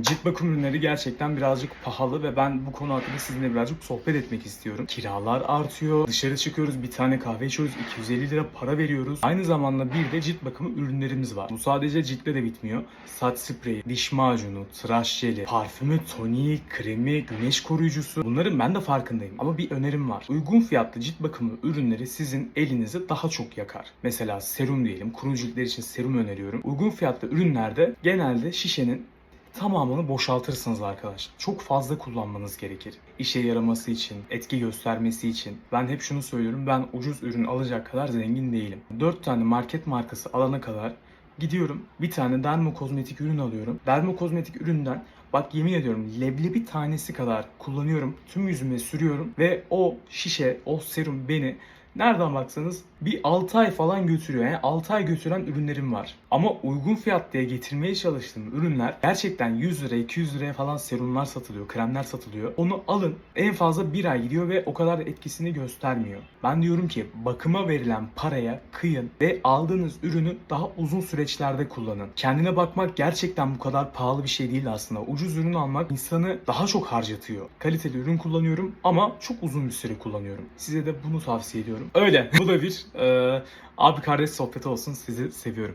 Cilt bakım ürünleri gerçekten birazcık pahalı ve ben bu konu hakkında sizinle birazcık sohbet etmek istiyorum. Kiralar artıyor, dışarı çıkıyoruz bir tane kahve içiyoruz, 250 lira para veriyoruz. Aynı zamanda bir de cilt bakımı ürünlerimiz var. Bu sadece ciltle de bitmiyor. Saç spreyi, diş macunu, tıraş jeli, parfümü, toniği, kremi, güneş koruyucusu. Bunların ben de farkındayım. Ama bir önerim var. Uygun fiyatlı cilt bakımı ürünleri sizin elinizi daha çok yakar. Mesela serum diyelim. Kuru ciltler için serum öneriyorum. Uygun fiyatlı ürünlerde genelde şişenin tamamını boşaltırsınız arkadaşlar. Çok fazla kullanmanız gerekir. İşe yaraması için, etki göstermesi için. Ben hep şunu söylüyorum. Ben ucuz ürün alacak kadar zengin değilim. 4 tane market markası alana kadar gidiyorum. Bir tane dermokozmetik ürün alıyorum. Dermokozmetik üründen bak yemin ediyorum leblebi tanesi kadar kullanıyorum. Tüm yüzüme sürüyorum ve o şişe, o serum beni Nereden baksanız bir 6 ay falan götürüyor. Yani 6 ay götüren ürünlerim var. Ama uygun fiyat diye getirmeye çalıştığım ürünler gerçekten 100 lira 200 liraya falan serumlar satılıyor, kremler satılıyor. Onu alın en fazla bir ay gidiyor ve o kadar etkisini göstermiyor. Ben diyorum ki bakıma verilen paraya kıyın ve aldığınız ürünü daha uzun süreçlerde kullanın. Kendine bakmak gerçekten bu kadar pahalı bir şey değil aslında. Ucuz ürün almak insanı daha çok harcatıyor. Kaliteli ürün kullanıyorum ama çok uzun bir süre kullanıyorum. Size de bunu tavsiye ediyorum. Öyle. Bu da bir e, abi kardeş sohbeti olsun. Sizi seviyorum.